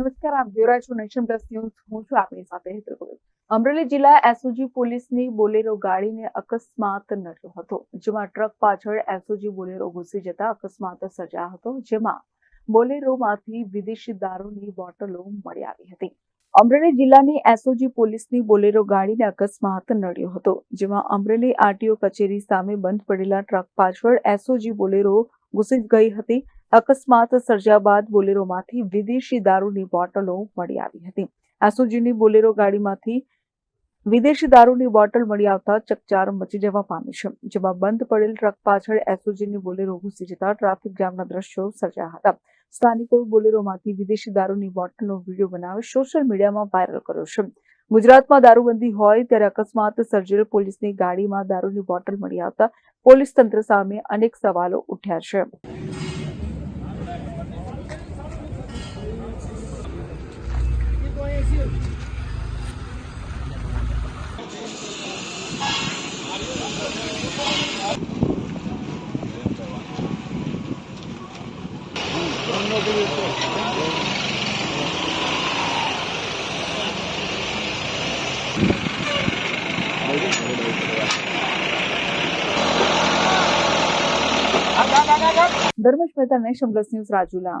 નમસ્કાર, આપ જોઈ રહ્યા છો નેશન પ્લસ ન્યૂઝ. હું છું આપની સાથે હેતલ અમરેલી જિલ્લા એસઓજી પોલીસની બોલેરો ગાડીને અકસ્માત નડ્યો હતો, જેમાં ટ્રક પાછળ એસઓજી બોલેરો ઘૂસી જતા અકસ્માત સર્જાયો હતો, જેમાં બોલેરોમાંથી વિદેશી દારૂની બોટલો મળી આવી હતી. અમરેલી જિલ્લાની એસઓજી પોલીસની બોલેરો ગાડીને અકસ્માત નડ્યો હતો, જેમાં અમરેલી આરટીઓ કચેરી સામે બંધ પડેલા ટ્રક પાછળ એસઓજી બોલેરો ઘૂસી ગઈ હતી અકસ્માત સર્જ્યા બાદ બોલેરોમાંથી વિદેશી દારૂની બોટલો મળી આવી હતી. એસઓજીની બોલેરો ગાડીમાંથી વિદેશી દારૂની બોટલ મળી આવતા ચકચાર મચી જવા પામી છે, જેમાં બંધ પડેલ ટ્રક પાછળ એસઓજીની બોલેરો ઘૂસી જતા ટ્રાફિક જામના દ્રશ્યો સર્જાયા હતા. સ્થાનિકોએ બોલેરોમાંથી વિદેશી દારૂની બોટલનો વીડિયો બનાવી સોશિયલ મીડિયામાં વાયરલ કર્યો છે. ગુજરાતમાં દારૂબંધી હોય ત્યારે અકસ્માત સર્જેલ પોલીસની ગાડીમાં દારૂની બોટલ મળી આવતા પોલીસ તંત્ર સામે અનેક સવાલો ઉઠ્યા છે. Dharmesh Mehta nation plus news Rajula